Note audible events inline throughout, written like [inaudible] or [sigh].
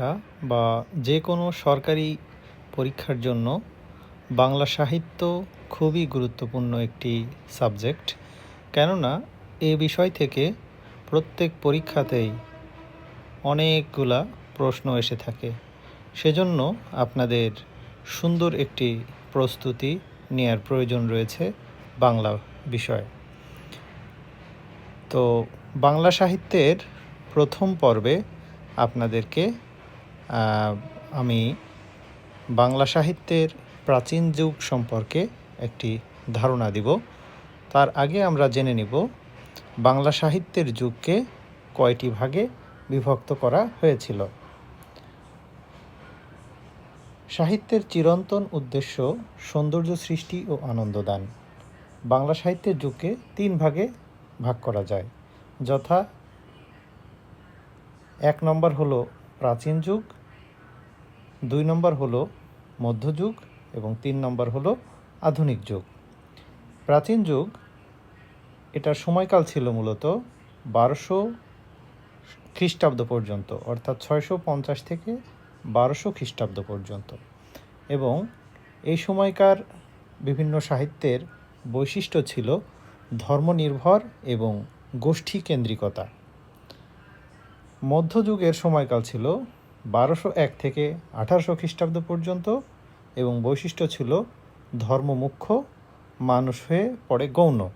পরীক্ষা বা যে কোনো সরকারি পরীক্ষার জন্য বাংলা সাহিত্য খুবই গুরুত্বপূর্ণ একটি সাবজেক্ট। কেননা, এ বিষয় থেকে প্রত্যেক পরীক্ষাতেই অনেকগুলা প্রশ্ন এসে থাকে। সেজন্য আপনাদের সুন্দর একটি প্রস্তুতি নেয়ার প্রয়োজন রয়েছে বাংলা বিষয়ে। তো, বাংলা সাহিত্যের প্রথম পর্বে আপনাদেরকে আমি বাংলা সাহিত্যের প্রাচীন যুগ সম্পর্কে একটি ধারণা দিব। তার আগে আমরা জেনে নিব, বাংলা সাহিত্যের যুগকে কয়টি ভাগে বিভক্ত করা হয়েছিল? সাহিত্যের চিরন্তন উদ্দেশ্য সৌন্দর্য সৃষ্টি ও আনন্দদান। বাংলা সাহিত্যের যুগকে তিন ভাগে ভাগ করা যায়। যথা এক নম্বর হলো প্রাচীন যুগ দুই নম্বর হলো মধ্যযুগ এবং তিন নম্বর হলো আধুনিক যুগ। প্রাচীন যুগ, এটার সময়কাল ছিল মূলত বারোশো খ্রিস্টাব্দ পর্যন্ত, অর্থাৎ ছয়শো পঞ্চাশ থেকে বারোশো খ্রিস্টাব্দ পর্যন্ত। এবং এই সময়কার বিভিন্ন সাহিত্যের বৈশিষ্ট্য ছিল ধর্মনির্ভর এবং গোষ্ঠী কেন্দ্রিকতা মধ্যযুগের সময়কাল ছিল বারোশো এক থেকে আঠারোশো খ্রিস্টাব্দ পর্যন্ত এবং বৈশিষ্ট্য ছিল ধর্মমুখ্য, মানুষ হয়ে পড়ে গৌণ।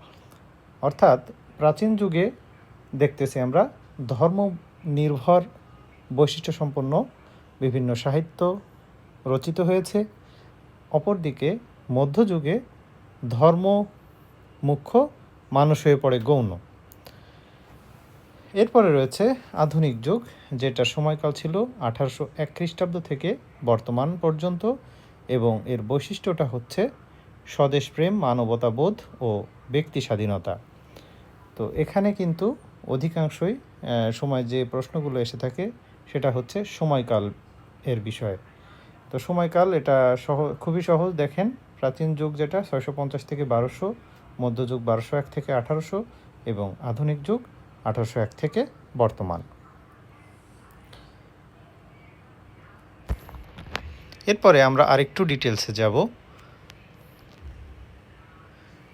অর্থাৎ প্রাচীন যুগে দেখতেছি আমরা ধর্ম নির্ভর বৈশিষ্ট্য সম্পন্ন বিভিন্ন সাহিত্য রচিত হয়েছে। অপরদিকে মধ্যযুগে ধর্ম মুখ্য মানুষ হয়ে পড়ে গৌণ। এরপরে রয়েছে আধুনিক যুগ, যেটা সময়কাল ছিল আঠারোশো এক খ্রিস্টাব্দ থেকে বর্তমান পর্যন্ত, এবং এর বৈশিষ্ট্যটা হচ্ছে স্বদেশপ্রেম মানবতাবোধ ও ব্যক্তি স্বাধীনতা। তো এখানে কিন্তু অধিকাংশই সময় যে প্রশ্নগুলো এসে থাকে, সেটা হচ্ছে সময়কাল এর বিষয়ে। তো সময়কাল এটা সহ, খুবই সহজ, দেখেন, প্রাচীন যুগ যেটা, ছয়শো পঞ্চাশ থেকে বারোশো, মধ্যযুগ বারোশো এক থেকে আঠারোশো, এবং আধুনিক যুগ আঠারোশো এক থেকে বর্তমান। এরপরে আমরা আরেকটু ডিটেলসে যাব।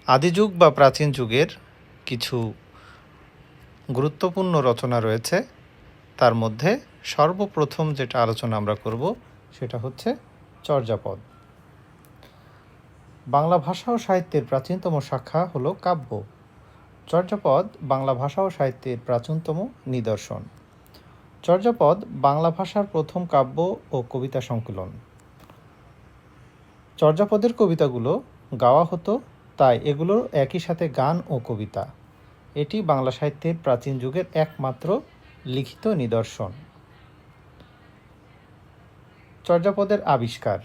আদিযুগ বা প্রাচীন যুগের কিছু গুরুত্বপূর্ণ রচনা রয়েছে। তার মধ্যে সর্বপ্রথম যেটা আলোচনা আমরা করব সেটা হচ্ছে চর্যাপদ। বাংলা ভাষা ও সাহিত্যের প্রাচীনতম শাখা হলো কাব্য। চর্যাপদ বাংলা ভাষা ও সাহিত্যের প্রাচীনতম নিদর্শন। চর্যাপদ বাংলা ভাষার প্রথম কাব্য ও কবিতা সংকলন। চর্যাপদের কবিতাগুলো গাওয়া হতো, তাই এগুলো একই সাথে গান ও কবিতা। এটি বাংলা সাহিত্যের প্রাচীন যুগের একমাত্র লিখিত নিদর্শন। চর্যাপদের আবিষ্কার।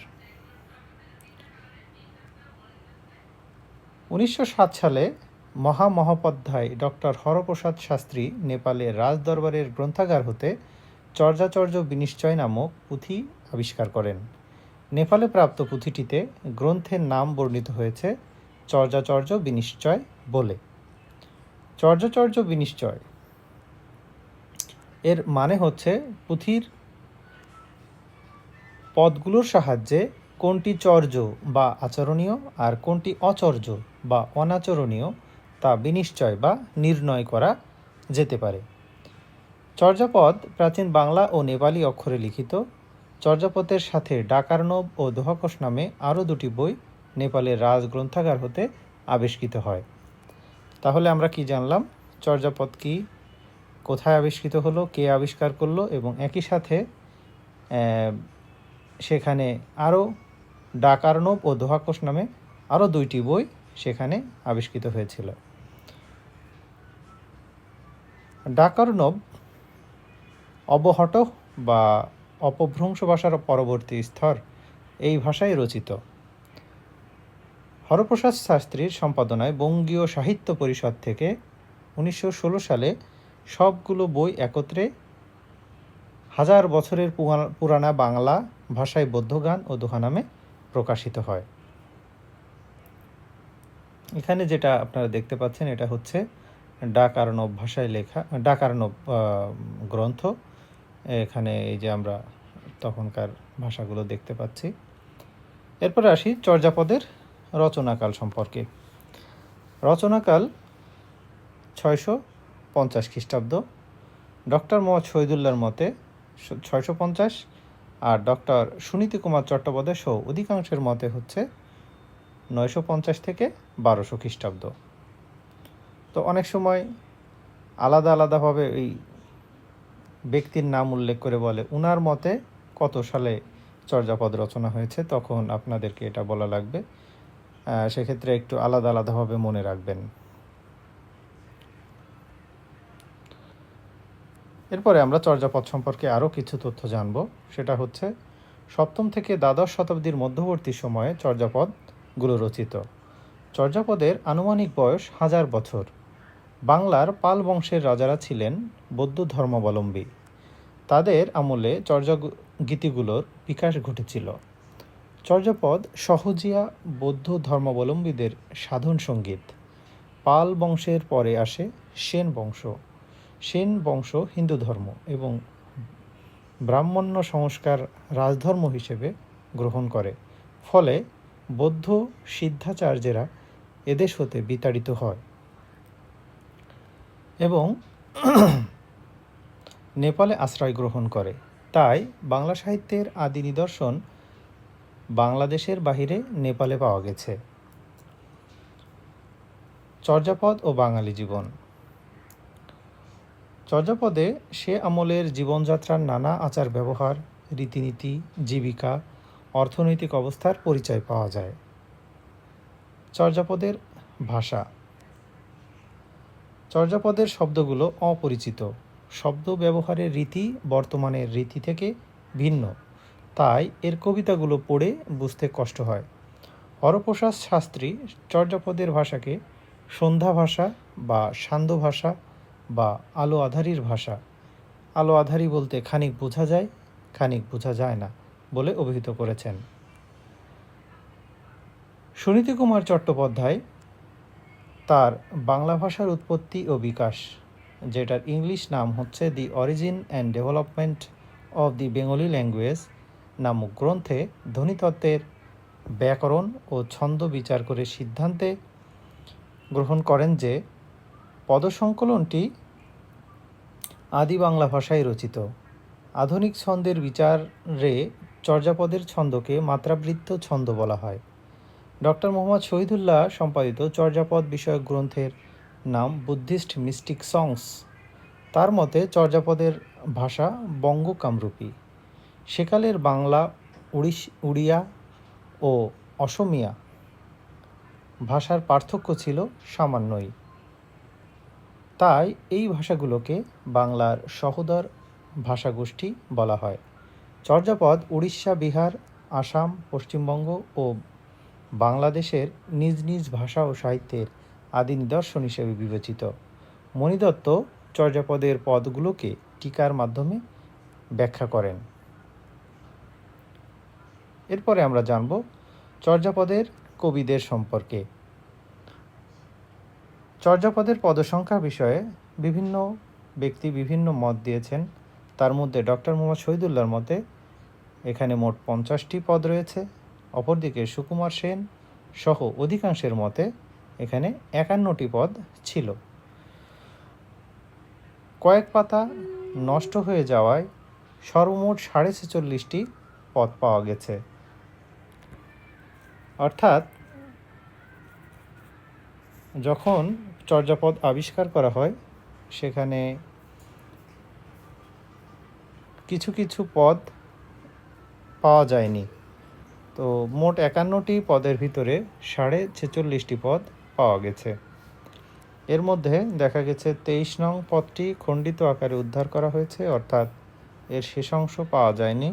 উনিশশো সাত সালে মহামহোপাধ্যায় ডক্টর হরপ্রসাদ শাস্ত্রী নেপালের রাজদরবারের গ্রন্থাগার হতে চর্যাচর্য বিনিশ্চয় নামক পুঁথি আবিষ্কার করেন। নেপালে প্রাপ্ত পুঁথিটিতে গ্রন্থের নাম বর্ণিত হয়েছে চর্যাচর্য বিনিশ্চয় বলে। চর্যাচর্য বিনিশ্চয় এর মানে হচ্ছে পুঁথির পদগুলোর সাহায্যে কোনটি চর্য বা আচরণীয় আর কোনটি অচর্য বা অনাচরণীয় তা বিনিশ্চয় বা নির্ণয় করা যেতে পারে। চর্যাপদ প্রাচীন বাংলা ও নেপালি অক্ষরে লিখিত। চর্যাপদের সাথে ডাকার্ণব ও দোহাকোষ নামে আরও দুটি বই নেপালের রাজ গ্রন্থাগার হতে আবিষ্কৃত হয়। তাহলে আমরা কি জানলাম? চর্যাপদ কি? কোথায় আবিষ্কৃত হলো? কে আবিষ্কার করল? এবং একই সাথে সেখানে আরও ডাকার্ণব ও দোহাকোষ নামে আরও দুইটি বই সেখানে আবিষ্কৃত হয়েছিল। ডাকার্ণব অবহট বা অপভ্রংশ ভাষার পরবর্তী স্তর এই ভাষায় রচিত। হরপ্রসাদ শাস্ত্রীর সম্পাদনায় বঙ্গীয় সাহিত্য পরিষদ থেকে উনিশশো ষোলো সালে সবগুলো বই একত্রে হাজার বছরের পুরানা বাংলা ভাষায় বৌদ্ধগান ও দোহা নামে প্রকাশিত হয়। এখানে যেটা আপনারা দেখতে পাচ্ছেন এটা হচ্ছে ডাক আরণব ভাষায় লেখা ডাক আরণব গ্রন্থ। এখানে এই যে আমরা তখনকার ভাষাগুলো দেখতে পাচ্ছি। এরপরে আসি চর্যাপদের রচনাকাল সম্পর্কে। রচনাকাল ছয়শো পঞ্চাশ খ্রিস্টাব্দ। ডক্টর মোহাম্মদ শহীদুল্লাহর মতে ছয়শো পঞ্চাশ। আর ডক্টর সুনীতি কুমার চট্টোপাধ্যায় সহ অধিকাংশের মতে হচ্ছে নয়শো পঞ্চাশ থেকে বারোশো খ্রিস্টাব্দ। তো অনেক সময় আলাদা আলাদাভাবে ওই ব্যক্তির নাম উল্লেখ করে বলে, উনার মতে কত সালে চর্যাপদ রচনা হয়েছে? তখন আপনাদেরকে এটা বলা লাগবে। সেক্ষেত্রে একটু আলাদা আলাদাভাবে মনে রাখবেন। এরপরে আমরা চর্যাপদ সম্পর্কে আরও কিছু তথ্য জানব। সেটা হচ্ছে, সপ্তম থেকে দ্বাদশ শতাব্দীর মধ্যবর্তী সময়ে চর্যাপদগুলো রচিত। চর্যাপদের আনুমানিক বয়স হাজার বছর। বাংলার পাল বংশের রাজারা ছিলেন বৌদ্ধ ধর্মাবলম্বী। তাদের আমলে চর্যা গীতিগুলোর বিকাশ ঘটেছিল। চর্যাপদ সহজিয়া বৌদ্ধ ধর্মাবলম্বীদের সাধন সংগীত। পাল বংশের পরে আসে সেন বংশ। সেন বংশ হিন্দু ধর্ম এবং ব্রাহ্মণ্য সংস্কার রাজধর্ম হিসেবে গ্রহণ করে। ফলে বৌদ্ধ সিদ্ধাচার্যেরা এদেশ হতে বিতাড়িত হয়। এবং [clears throat] নেপালে আশ্রয় গ্রহণ করে। তাই বাংলা সাহিত্যের আদি নিদর্শন বাংলাদেশের বাহিরে নেপালে পাওয়া গেছে। চর্যাপদ ও বাঙালি জীবন। চর্যাপদে সে আমলের জীবনযাত্রার নানা আচার ব্যবহার, রীতিনীতি, জীবিকা, অর্থনৈতিক অবস্থার পরিচয় পাওয়া যায়। চর্যাপদের ভাষা চর্যাপদের শব্দগুলো অপরিচিত। শব্দ ব্যবহারের রীতি বর্তমানের রীতি থেকে ভিন্ন। তাই এর কবিতাগুলো পড়ে বুঝতে কষ্ট হয়। হরপ্রসাদ শাস্ত্রী চর্যাপদের ভাষাকে সন্ধ্যা ভাষা বা সান্ধ্য ভাষা বা আলো আধারির ভাষা। আলো আধারি বলতে খানিক বোঝা যায়, খানিক বোঝা যায় না বলে অভিহিত করেছেন। সুনীতি কুমার চট্টোপাধ্যায় তার বাংলা ভাষার উৎপত্তি ও বিকাশ, যেটার ইংলিশ নাম হচ্ছে the origin and development of the Bengali language নামক গ্রন্থে ধ্বনিতত্ত্বের ব্যাকরণ ও ছন্দ বিচার করে সিদ্ধান্তে গ্রহণ করেন যে পদসংকলনটি আদি বাংলা ভাষায় রচিত। আধুনিক ছন্দের বিচারে চর্যাপদের ছন্দকে মাত্রাবৃত্ত ছন্দ বলা হয়। ডক্টর মোহাম্মদ শহীদুল্লাহ সম্পাদিত চর্যাপদ বিষয়ক গ্রন্থের নাম বুদ্ধিস্ট মিস্টিক সংস। তার মতে চর্যাপদের ভাষা বঙ্গ কামরূপী সেকালের বাংলা উড়িষ উড়িয়া ও অসমিয়া ভাষার পার্থক্য ছিল সামান্যই। তাই এই ভাষাগুলোকে বাংলার সহোদর ভাষাগোষ্ঠী বলা হয়। চর্যাপদ উড়িষ্যা, বিহার, আসাম, পশ্চিমবঙ্গ ও বাংলাদেশের নিজ নিজ ভাষা ও সাহিত্যের আদি নিদর্শন হিসেবে বিবেচিত। মণিদত্ত চর্যাপদের পদগুলোকে টিকার মাধ্যমে ব্যাখ্যা করেন। এরপরে আমরা জানব চর্যাপদের কবিদের সম্পর্কে। চর্যাপদের পদসংখ্যা বিষয়ে বিভিন্ন ব্যক্তি বিভিন্ন মত দিয়েছেন। তার মধ্যে ডক্টর মোহাম্মদ শহীদুল্লাহর মতে এখানে মোট পঞ্চাশটি পদ রয়েছে। অপরদিকে সুকুমার সেন সহ অধিকাংশের মতে এখানে একান্নটি পদ ছিল। কয়েক পাতা নষ্ট হয়ে যাওয়ায় সর্বমোট সাড়ে ছেচল্লিশটি পদ পাওয়া গেছে। অর্থাৎ যখন চর্যাপদ আবিষ্কার করা হয়, সেখানে কিছু কিছু পদ পাওয়া যায়নি। তো মোট একান্নটি পদের ভিতরে সাড়ে ছেচল্লিশটি পদ পাওয়া গেছে। এর মধ্যে দেখা গেছে তেইশ নং পদটি খণ্ডিত আকারে উদ্ধার করা হয়েছে, অর্থাৎ এর শেষ অংশ পাওয়া যায়নি।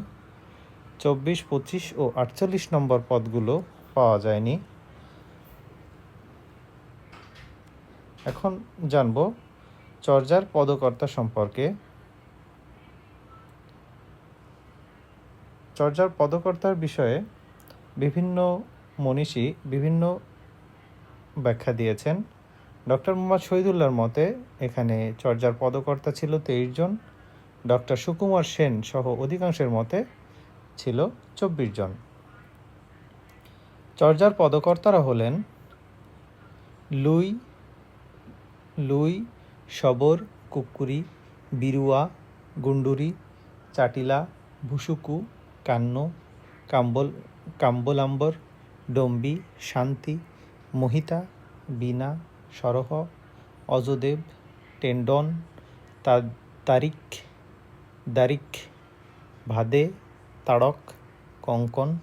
চব্বিশ, পঁচিশ ও আটচল্লিশ নম্বর পদগুলো পাওয়া যায়নি। এখন জানব চর্যার পদকর্তা সম্পর্কে। চর্যার পদকর্তার বিষয়ে বিভিন্ন মনীষী বিভিন্ন ব্যাখ্যা দিয়েছেন। ডক্টর মোহাম্মদ শহীদুল্লাহর মতে এখানে চর্যার পদকর্তা ছিল তেইশ জন, ডক্টর সুকুমার সেন সহ অধিকাংশের মতে ছিল চব্বিশ জন। চর্যার পদকর্তারা হলেন লুই লুই, সবর কুকুরি বিরুয়া গুন্ডুরি চাটিলা, ভুসুকু, কান্ন, কাম্বল কাম্বলাম্বর, ডম্বি, শান্তি, মোহিতা, বীণা, সরহ, অজদেব, টেন্ডন তারিক দারিক ভাদে, তাড়ক, কঙ্কন,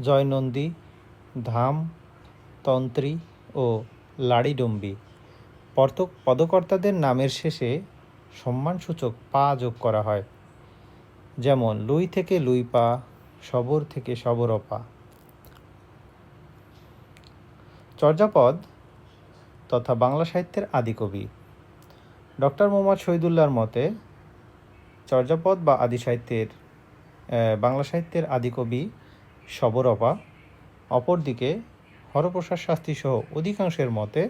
জয়নন্দী, ধাম, তন্ত্রী ও লাড়িডম্বি। পর্ত- পদকর্তাদের নামের শেষে সম্মানসূচক পা যোগ করা হয়। যেমন, লুই থেকে লুই পা সবর থেকে সবরপা চর্যাপদ তথা বাংলা সাহিত্যের আদিকবি ডক্টর মোহাম্মদ শহীদুল্লাহর মতে, চর্যাপদ বা আদি সাহিত্যের বাংলা সাহিত্যের আদিকবি সবরপা অপরদিকে হরপ্রসাদ শাস্ত্রী সহ অধিকাংশের মতে,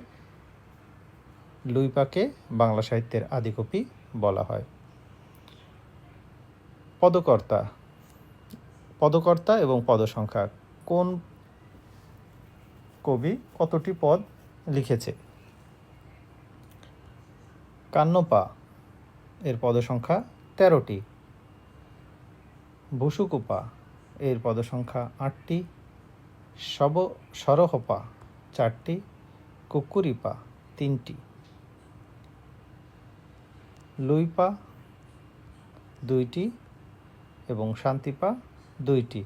লুইপাকে বাংলা সাহিত্যের আদিকবি বলা হয়। পদকর্তা পদকর্তা এবং পদসংখ্যা। কোন কবি কতটি পদ লিখেছে? কান্নপা, এর পদসংখ্যা তেরোটি। বসুকুপা এর পদসংখ্যা আটটি। সব, সরহপা, চারটি। কুকুরিপা তিনটি। লুইপা, দুইটি। এবং শান্তিপা দুইটি।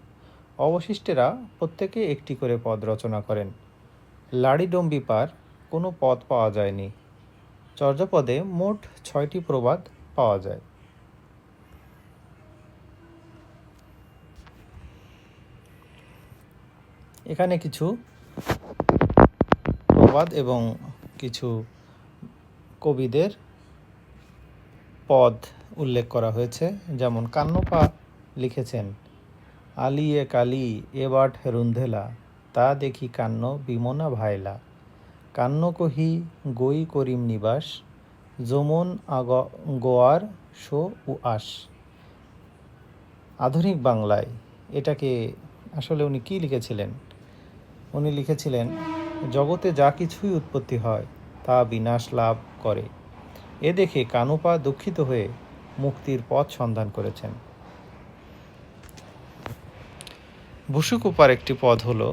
অবশিষ্টেরা প্রত্যেকে একটি করে পদ রচনা করেন। লাড়িডম্বি পার কোনো পদ পাওয়া যায়নি। চর্যাপদে মোট ছয়টি প্রবাদ পাওয়া যায়। এখানে কিছু প্রবাদ এবং কিছু কবিদের পদ উল্লেখ করা হয়েছে। যেমন কান্নপা লিখেছেন আলিয়ে কালি এবাট রুন্ধেলা, তা দেখি কান্ন বিমনা ভাইলা। কান্ন কহি, গই করিম নিবাস, যমন আগ, গোয়ার শো উ আস। আধুনিক বাংলায় এটাকে আসলে উনি কি লিখেছিলেন? উনি লিখেছিলেন, জগতে যা কিছুই উৎপত্তি হয়, তা বিনাশ লাভ করে। এ দেখে কানুপা দুঃখিত হয়ে মুক্তির পথ সন্ধান করেছেন। ভুসুকুপার একটি পদ হলো,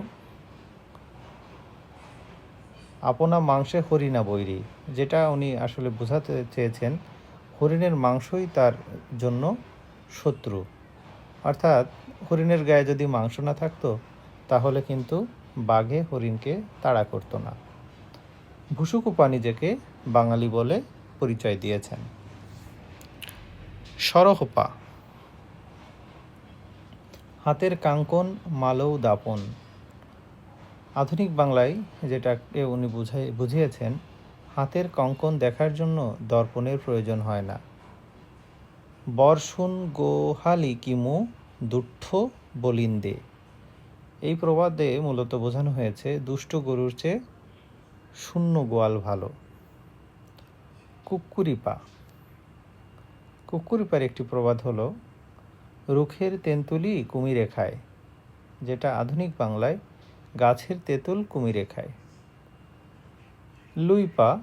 আপনা মাংসে হরিণা বৈরী যেটা উনি আসলে বোঝাতে চেয়েছেন, হরিণের মাংসই তার জন্য শত্রু অর্থাৎ হরিণের গায়ে যদি মাংস না থাকতো, তাহলে কিন্তু বাঘে হরিণকে তাড়া করতো না। ভুসুকুপা নিজেকে বাঙালি বলে পরিচয় দিয়েছেন। সরহপা হাতের কাঙ্কন মালৌ দাপন। আধুনিক বাংলায় যেটাকে উনি বুঝাই, বুঝিয়েছেন, হাতের কঙ্কন দেখার জন্য দর্পণের প্রয়োজন হয় না। বর্ষুন গোহালি কিমু দুঃঠ বলিন্দে। এই প্রবাদে মূলত বোঝানো হয়েছে, দুষ্ট গরুর চেয়ে শূন্য গোয়াল ভালো। কুক্কুরিপা কুক্কুরিপার একটি প্রবাদ হলো রুখের তেঁতুলি কুমিরে খায় যেটা আধুনিক বাংলায় গাছের তেঁতুল কুমিরে খায় লুইপা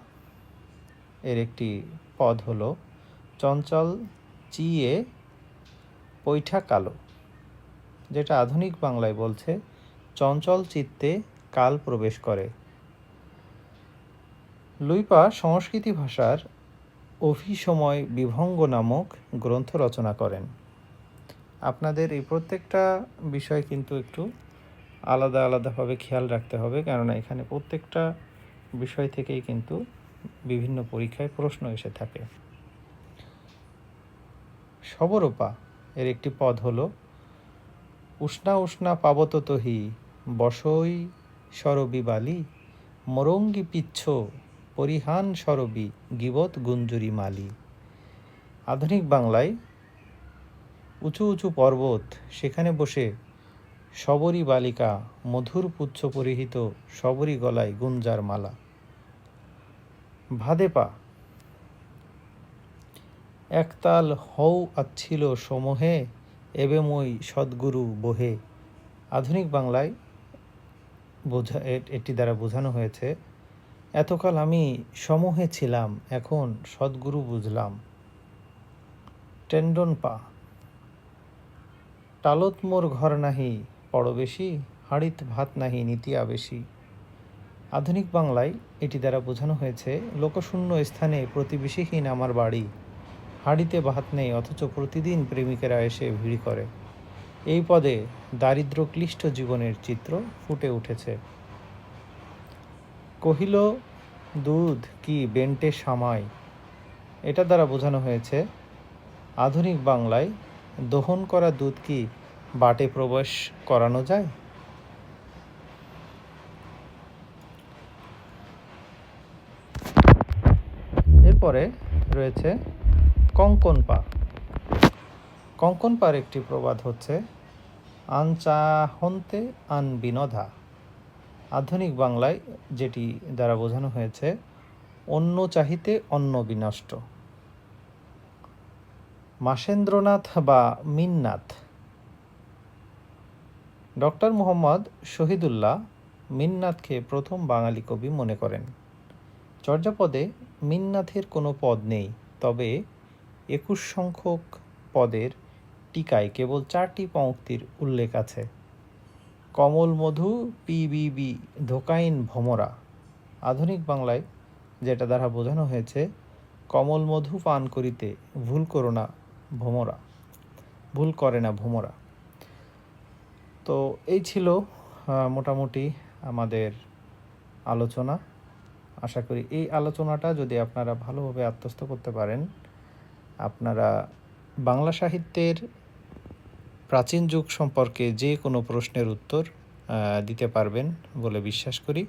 এর একটি পদ হলো চঞ্চল চিয়ে পৈঠা কালো, যেটা আধুনিক বাংলায় বলছে চঞ্চল চিত্তে কাল প্রবেশ করে। লুইপা সংস্কৃতি ভাষার অভিসময় বিভঙ্গ নামক গ্রন্থ রচনা করেন। আপনাদের এই প্রত্যেকটা বিষয় কিন্তু একটু আলাদা আলাদাভাবে খেয়াল রাখতে হবে। কেননা এখানে প্রত্যেকটা বিষয় থেকেই কিন্তু বিভিন্ন পরীক্ষায় প্রশ্ন এসে থাকে। সবরূপা এর একটি পদ হলো, উষ্ণা উষ্ণা পাবত তহি, বসই সরবি বালি, মরঙ্গি পিচ্ছ পরিহান সরবি গিবত গুঞ্জুরি মালি। আধুনিক বাংলায় উঁচু উঁচু পর্বত, সেখানে বসে সবরী বালিকা, মধুর পুচ্ছ পরিহিত সবরী গলায় গুঞ্জার মালা। ভাদেপা একতাল হৌ আচ্ছিল সমহে, এবে মই সদ্গুরু বহে। আধুনিক বাংলায় বোঝা এটি দ্বারা বোঝানো হয়েছে, এতকাল আমি সমূহে ছিলাম, এখন সদ্গুরু বুঝলাম। টেন্ডন পা। টালত মোর ঘর নাহি, পড় বেশি, হাড়িত ভাত নাহি নীতি আবেশি আধুনিক বাংলায় এটি দ্বারা বোঝানো হয়েছে, লোকশূন্য স্থানে প্রতিবেশীহীন আমার বাড়ি, হাড়িতে ভাত নেই, অথচ প্রতিদিন প্রেমিকেরা এসে ভিড় করে। এই পদে দারিদ্র ক্লিষ্ট জীবনের চিত্র ফুটে উঠেছে। কহিল, দুধ কি বেন্টে সামাই? এটা দ্বারা বোঝানো হয়েছে, আধুনিক বাংলায় দহন করা দুধ কি বাটে প্রবেশ করানো যায়? এরপরে রয়েছে কঙ্কন পা। কঙ্কন পার একটি প্রবাদ হচ্ছে আন চাহন্তে আন বিনোধা। আধুনিক বাংলায় যেটি দ্বারা বোঝানো হয়েছে অন্য চাহিতে অন্য বিনষ্ট। মাসেন্দ্রনাথ বা মিন্নাথ? ডক্টর মোহাম্মদ শহীদুল্লাহ মিন্নাথকে প্রথম বাঙালি কবি মনে করেন। চর্যাপদে মিন্নাথের কোনো পদ নেই, তবে একুশ সংখ্যক পদের টিকায় কেবল চারটি পঙ্ক্তির উল্লেখ আছে। কমল মধু পিবিবি ধোকাইন ভমরা। আধুনিক বাংলায় যেটা দ্বারা বোঝানো হয়েছে, কমল মধু পান করিতে ভুল করো না ভমরা। ভুল করে না ভমরা। তো এই ছিল মোটামুটি আমাদের আলোচনা। আশা করি এই আলোচনাটা যদি আপনারা ভালোভাবে আত্মস্থ করতে পারেন, আপনারা বাংলা সাহিত্যের প্রাচীন যুগ সম্পর্কে যে কোনো প্রশ্নের উত্তর দিতে পারবেন বলে বিশ্বাস করি।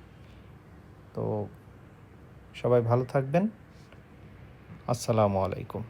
তো সবাই ভালো থাকবেন। আসসালামু আলাইকুম।